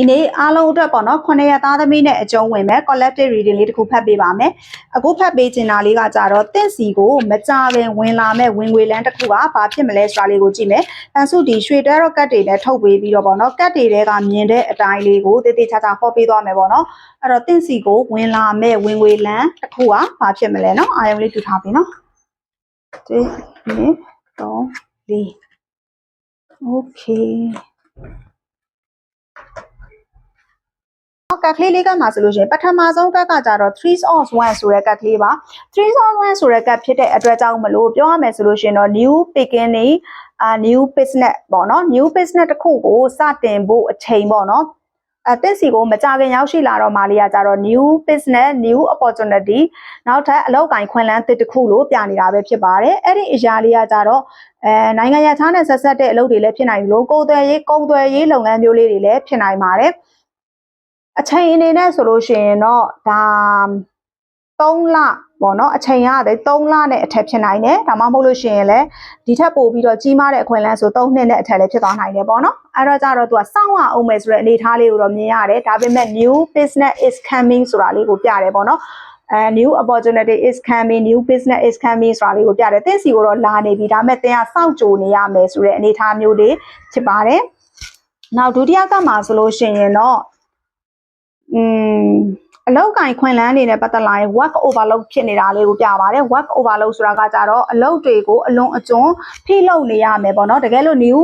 ဒီနေ့အားလုံးအတွက်ပေါ့နော်9ရက်သားသမီးနဲ့အကျုံးဝင်မဲ့ collective reading လေးတစ်ခုဖတ်ပေးပါမယ်အခုဖတ်ပေးချင်တာလေးကကြတော့တင့်စီကိုမကြခင်ဝင်လာမဲ့ဝင်ငွေလန်းတစ်ခုကဘာဖြစ်မလဲဆိုတာလေးကိုကြည့်မယ်တန်စုဒီရွှေတဲရော့ကတ်တွေနဲ့ထုတ်ပေးပြီးတော့ပေါ့နော်ကတ်တွေတဲကမြင်တဲ့အတိုင်းလေးကိုတေးသေးချာချာဟောပေးသွားမယ်ပေါ့နော်အဲ့တော့တင့်စီကိုဝင်လာမဲ့ဝင်ငွေလန်းတစ်ခုကဘာဖြစ်မလဲနော်အာယုံလေးတူထားပြီနော်ဒီနေ့တော့ဒီ okay ကတ်ကလေးလေးကမှာဆိုလို့ရှိရင်ပထမဆုံးကတ်ကကြတော့3 of 1ဆိုတဲ့ကတ်ကလေးပါ3 of 1ဆိုတဲ့ကတ်ဖြစ်တဲ့အတွက်ကြောင့်မလို့ပြောရမယ်ဆိုလို့ရှိရင်တော့ new beginning အာ new business ပေါ့နော် new business တစ်ခုကိုစတင်ဖို့အချိန်ပေါ့နော်အသစ်စီကိုမကြခင်ရောက်ရှိလာတော့မှလေးကကြတော့ new business new opportunity နောက်ထပ်အလောက်ကိုင်ခွင့်လန်းတစ်တစ်ခုလို့ပြနေတာပဲဖြစ်ပါတယ်အဲ့ဒီအရာလေးကကြတော့အဲနိုင်ငံရခြားနဲ့ဆက်ဆက်တဲ့အလုပ်တွေလည်းဖြစ်နိုင်ပြီလို့ကိုယ်သွယ်ရေးကုန်သွယ်ရေးလုပ်ငန်းမျိုးလေးတွေလည်းဖြစ်နိုင်ပါတယ် အချိန်အနေနဲ့ဆိုလို့ရှိရင်တော့ဒါ3လပေါ့နော်အချိန်ရတယ်3လနဲ့အထက်ဖြစ်နိုင်တယ်ဒါမှမဟုတ်လို့ရှိရင်လည်းဒီထက်ပိုပြီးတော့ကြီးမားတဲ့အခွင့်အလမ်းဆို3နှစ်နဲ့အထက်လည်းဖြစ်သွားနိုင်တယ်ပေါ့နော်အဲ့တော့ကြတော့သူကစောင့်ရအောင်မယ်ဆိုတဲ့အနေအထားလေးကိုတော့မြင်ရတယ်ဒါပေမဲ့ new business is coming ဆိုတာလေးကိုပြတယ်ပေါ့နော်အဲ new opportunity is coming new business is coming ဆိုတာလေးကိုပြတယ်သင်စီကိုတော့လာနေပြီဒါပေမဲ့သင်ကစောင့်ကြိုနေရမယ်ဆိုတဲ့အနေအထားမျိုးလေးဖြစ်ပါတယ်နောက်ဒုတိယကမှာဆိုလို့ရှိရင်တော့ อืมအလောက်ကင်ခွင်လန်းနေနဲ့ပတ်သက်လာရင် work overload ဖြစ်နေတာလေးကိုပြပါတယ် work overload ဆိုတာကကြတော့အလုပ်တွေကိုအလွန်အကျွံဖိလုပ်နေရမယ်ပေါ့နော်တကယ်လို့ new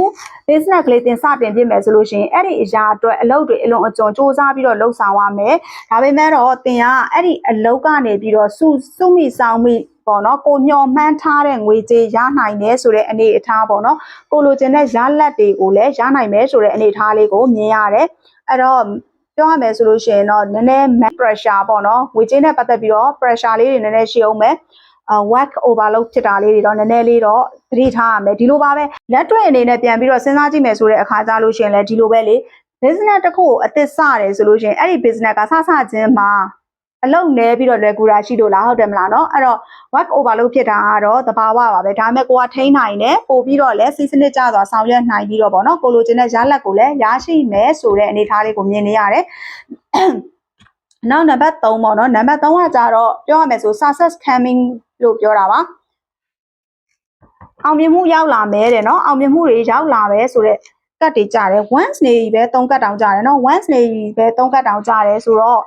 business ကလေးတင်စတင်ပြစ်မယ်ဆိုလို့ရှိရင်အဲ့ဒီအရာအတွက်အလုပ်တွေအလွန်အကျွံစူးစမ်းပြီးတော့လှုပ်ဆောင်ရမယ်ဒါပေမဲ့တော့တင်ကအဲ့ဒီအလုပ်ကနေပြီးတော့စုစုမိဆောင်မိပေါ့နော်ကိုညော်မှန်းထားတဲ့ငွေကြေးရနိုင်တယ်ဆိုတဲ့အနေအထားပေါ့နော်ကိုလိုချင်တဲ့ရလက်တွေကိုလည်းရနိုင်မယ်ဆိုတဲ့အနေအထားလေးကိုမြင်ရတယ်အဲ့တော့ ပြောရမယ်ဆိုလို့ရှိရင်တော့နည်းနည်း pressure ပေါ့နော်ငွေကြေးနဲ့ပတ်သက်ပြီးတော့ pressure လေးတွေနည်းနည်းရှိအောင်မယ်အာ work overload ဖြစ်တာလေးတွေတော့နည်းနည်းလေးတော့သတိထားရမယ်ဒီလိုပါပဲလက်တွေ့အနေနဲ့ပြန်ပြီးတော့စဉ်းစားကြည့်မယ်ဆိုတဲ့အခါကြလို့ရှိရင်လည်းဒီလိုပဲလေ business တစ်ခုကိုအသစ်စတယ်ဆိုလို့ရှိရင်အဲ့ဒီ business ကစစချင်းမှာ အလုပ်နဲပြီးတော့လွယ်ကူတာရှိလို့လားဟုတ်တယ်မလားเนาะအဲ့တော့ work overload ဖြစ်တာကတော့သဘာဝပါပဲဒါပေမဲ့ကိုကထိန်းနိုင်တယ်ပို့ပြီးတော့လည်းစီစနစ်ကျစွာဆောင်ရွက်နိုင်ပြီးတော့ဗောနော်ကိုလိုချင်တဲ့ရလက်ကိုလည်းရရှိမယ်ဆိုတဲ့အနေအထားလေးကိုမြင်နေရတယ်နောက်နံပါတ်3ပေါ့နော်နံပါတ်3ကကြတော့ပြောရမယ်ဆို success coming လို့ပြောတာပါအောင်မြင်မှုရောက်လာမယ်တဲ့နော်အောင်မြင်မှုတွေရောက်လာပဲဆိုတော့ကတ်တွေကြတယ် once နေပြီပဲ3ကတ်တောင်ကြတယ်နော် once နေပြီပဲ3ကတ်တောင်ကြတယ်ဆိုတော့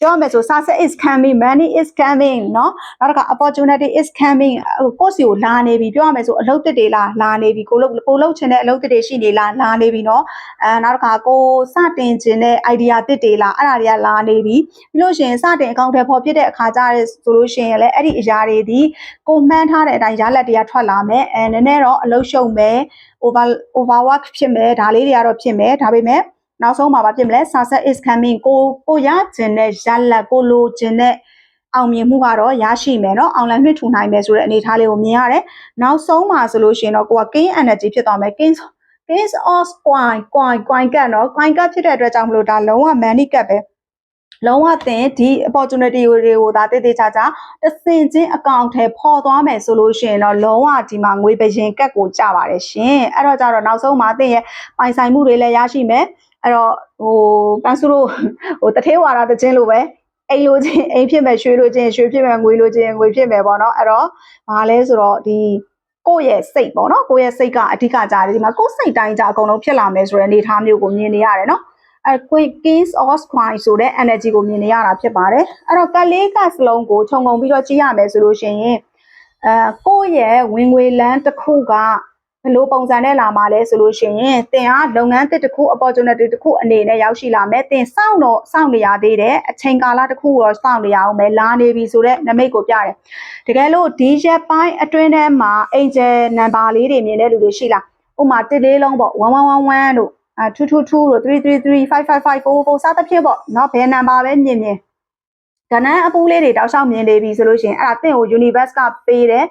ပြောမယ်ဆို success is coming money is coming เนาะနောက်တစ်ခါ opportunity is coming ကိုယ့်စီကိုလာနေပြီပြောရမယ်ဆိုအလုပ်တစ်တွေလာလာနေပြီကိုလုပ်ကိုလုပ်ချင်တဲ့အလုပ်တစ်တွေရှိနေလားလာနေပြီเนาะအဲနောက်တစ်ခါကိုစတင်ခြင်းတဲ့ idea တစ်တွေလားအဲ့ဒါတွေကလာနေပြီပြီးလို့ရှိရင်စတင်အကောင့်ထဲပေါ်ဖြစ်တဲ့အခါကျတဲ့ဆိုလို့ရှိရင်လည်းအဲ့ဒီအရာတွေဒီကိုမှန်းထားတဲ့အတိုင်းရလက်တွေကထွက်လာမယ်အဲနည်းနည်းတော့အလုပ်ရှုံမယ် over overwork ဖြစ်မယ်ဒါလေးတွေကတော့ဖြစ်မယ်ဒါပေမဲ့ နောက်ဆုံးမှာဘာဖြစ်မလဲ success is coming ကိုကိုရခြင်းနဲ့ရလက်ကိုလိုခြင်းနဲ့အောင်မြင်မှုကတော့ရရှိမယ်เนาะအောင်လန်မြင့်ထူနိုင်မယ်ဆိုတဲ့အနေအထားလေးကိုမြင်ရတယ်နောက်ဆုံးမှာဆိုလို့ရှိရင်တော့ကိုက gain energy ဖြစ်သွားမယ် gain gain of coin coin coin ကတ်เนาะ coin ကတ်ဖြစ်တဲ့အတွက်ကြောင့်မလို့ဒါလုံးဝ money ကတ်ပဲလုံးဝသင်ဒီ opportunity တွေကိုဒါတည်တည်ချာချာတစင်ချင်းအကောင့်ထဲပေါ်သွားမယ်ဆိုလို့ရှိရင်တော့လုံးဝဒီမှာငွေပရင်ကတ်ကိုကြပါတယ်ရှင်အဲ့တော့ကြတော့နောက်ဆုံးမှာသင်ရဲ့ပိုင်ဆိုင်မှုတွေလည်းရရှိမယ် အဲ့တော့ဟိုပန်းစုတို့ဟိုတထေးဝါရတခြင်းလိုပဲအိမ်လိုချင်းအိမ်ဖြစ်မယ်ရွှေလိုချင်းရွှေဖြစ်မယ်ငွေလိုချင်းငွေဖြစ်မယ်ပေါ့နော်အဲ့တော့ဘာလဲဆိုတော့ဒီကိုယ့်ရဲ့စိတ်ပေါ့နော်ကိုယ့်ရဲ့စိတ်ကအဓိကကြားတယ်ဒီမှာကိုယ့်စိတ်တိုင်းကြအကုန်လုံးဖြစ်လာမယ်ဆိုတဲ့အနေအထားမျိုးကိုမြင်နေရတယ်နော်အဲ quick case of coin ဆိုတဲ့ energy ကိုမြင်နေရတာဖြစ်ပါတယ်အဲ့တော့ကလေးကစလုံးကိုခြုံငုံပြီးတော့ကြည့်ရမယ်ဆိုလို့ရှိရင်အဲကိုယ့်ရဲ့ဝင်ငွေလန်းတစ်ခုက ဘယ်လိုပုံစံနဲ့လာမှာလဲဆိုလို့ရှိရင်သင်ကလုပ်ငန်းတစ်တစ်ခု opportunity တစ်ခုအနေနဲ့ရောက်ရှိလာမယ်သင်စောင့်တော့စောင့်နေရသေးတယ်အချိန်ကာလတစ်ခုတော့စောင့်နေရအောင်ပဲလာနေပြီဆိုတော့နမိတ်ကိုပြတယ်တကယ်လို့ဒီရက်ပိုင်းအတွင်းထဲမှာ angel number လေးတွေမြင်တဲ့လူတွေရှိလားဥမာတစ်လေးလုံးပေါ့1111တို့အဲ222တို့333 555 444စသဖြင့်ပေါ့เนาะဘယ် number ပဲမြင်မြင် ကဏ္ဍအပူးလေးတွေတောက်လျှောက်မြင်နေပြီဆိုလို့ရှိရင်အဲ့ဒါတင့်ကို universe ကပေးတဲ့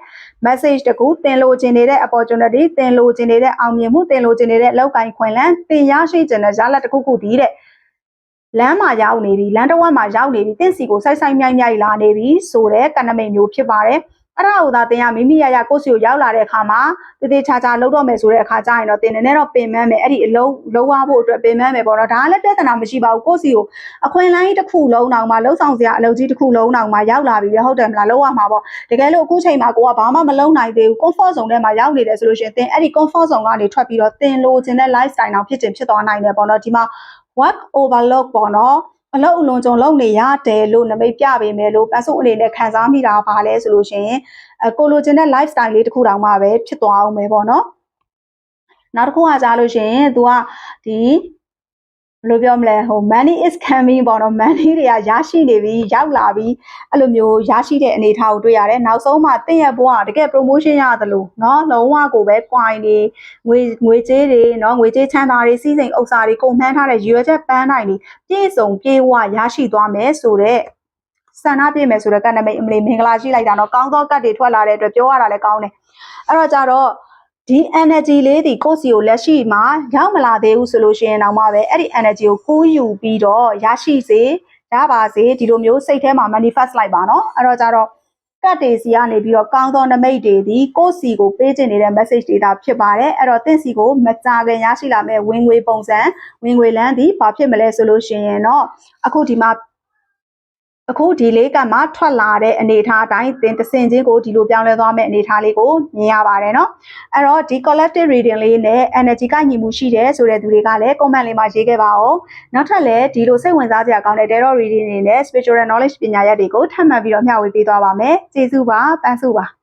message တကူသင်လိုချင်နေတဲ့ opportunity သင်လိုချင်နေတဲ့အောင်မြင်မှုသင်လိုချင်နေတဲ့လောက်ကိုင်းခွင်လန်းသင်ရရှိချင်တဲ့ရလဒ်တခုခုဒီတဲ့လမ်းမှာရောက်နေပြီလမ်းတစ်ဝက်မှာရောက်နေပြီတင့်စီကိုစိုက်စိုက်မြိုက်မြိုက်လာနေပြီဆိုတဲ့ကဏ္ဍမိတ်မျိုးဖြစ်ပါတယ် အဲ့ဒါကိုသာတင်ရမိမိရရကိုယ့်စီကိုရောက်လာတဲ့အခါမှာတည်တည်ချာချာလုပ်တော့မယ်ဆိုတဲ့အခါကျရင်တော့တင်နေနဲ့တော့ပင်မမယ်အဲ့ဒီအလုံးလုံးဝဖို့အတွက်ပင်မမယ်ပေါ့နော်ဒါကလည်းပြဿနာမရှိပါဘူးကိုယ့်စီကိုအခွင့်အလမ်းတစ်ခုလုံးတောင်မှလှုပ်ဆောင်စရာအလုပ်ကြီးတစ်ခုလုံးတောင်မှရောက်လာပြီပဲဟုတ်တယ်မလားလုံးဝမှာပေါ့တကယ်လို့အခုချိန်မှာကိုကဘာမှမလုပ်နိုင်သေးဘူး comfort zone ထဲမှာရောက်နေတယ်ဆိုလို့ရှိရင်တင်အဲ့ဒီ comfort zone ကနေထွက်ပြီးတော့တင်လိုချင်တဲ့ lifestyle တောင်ဖြစ်ချင်ဖြစ်သွားနိုင်တယ်ပေါ့နော်ဒီမှာ work overload ပေါ့နော် အလုပ်အလွန်ကြုံလုပ်နေရတယ်လို့နမိတ်ပြပေးမယ်လို့ပတ်စုအနေနဲ့ခံစားမိတာပါလဲဆိုလို့ရှိရင်အကိုလိုချင်တဲ့ lifestyle လေးတစ်ခုတောင်မှပဲဖြစ်သွားအောင်ပဲပေါ့နော်နောက်တစ်ခုကကြားလို့ရှိရင် तू ကဒီ ဘယ်လိုပြောမလဲဟို money is coming ပေါ့နော် money တွေကရရှိနေပြီရောက်လာပြီအဲ့လိုမျိုးရရှိတဲ့အနေအထားကိုတွေ့ရတယ်နောက်ဆုံးမှတင့်ရဲ့ဘဝတကယ် promotion ရတယ်လို့เนาะလုံးဝကိုပဲ coin တွေငွေငွေကြေးတွေเนาะငွေကြေးချမ်းသာတွေစီးစိမ်ဥစ္စာတွေကုန်မှန်းထားတဲ့ရွေချက်ပန်းနိုင်တွေပြည့်စုံပြေဝရရှိသွားမယ်ဆိုတော့ဆန္ဒပြည့်မယ်ဆိုတော့ကနမိတ်အမလီမင်္ဂလာရှိလိုက်တာเนาะကောင်းသောကတ်တွေထွက်လာတဲ့အတွက်ပြောရတာလည်းကောင်းတယ်အဲ့တော့ကြတော့ ဒီ energy လေးဒီကိုယ့်စီကိုလက်ရှိမှာရောက်မလာသေးဘူးဆိုလို့ရှိရင်တော့မှပဲအဲ့ဒီ energy ကိုကိုးယူပြီးတော့ရရှိစေရပါစေဒီလိုမျိုးစိတ်ထဲမှာ manifest လိုက်ပါနော်အဲ့တော့ကြတော့ကတ်တေစီကနေပြီးတော့ကောင်းသောနမိတ်တွေဒီကိုစီကိုပေးတင်နေတဲ့ message တွေဒါဖြစ်ပါတယ်အဲ့တော့တင့်စီကိုမကြခင်ရရှိလာမဲ့ဝင်ငွေပုံစံဝင်ငွေလန်းဒီဘာဖြစ်မလဲဆိုလို့ရှိရင်တော့အခုဒီမှာ အခုဒီလေးကမှထွက်လာတဲ့အနေအထားအတိုင်းသင်တဆင်ချင်းကိုဒီလိုပြောင်းလဲသွားမယ့်အနေအထားလေးကိုမြင်ရပါတယ်နော်အဲ့တော့ဒီ collective reading လေးနဲ့ energy ကညီမှုရှိတယ်ဆိုတဲ့သူတွေကလည်း comment လေးမှာရေးခဲ့ပါဦးနောက်ထပ်လည်းဒီလိုစိတ်ဝင်စားစရာကောင်းတဲ့ tarot reading တွေနဲ့ spiritual knowledge ပညာရပ်တွေကိုထပ်မံပြီးတော့မျှဝေပေးသွားပါမယ်ကျေးဇူးပါပန်းစုပါ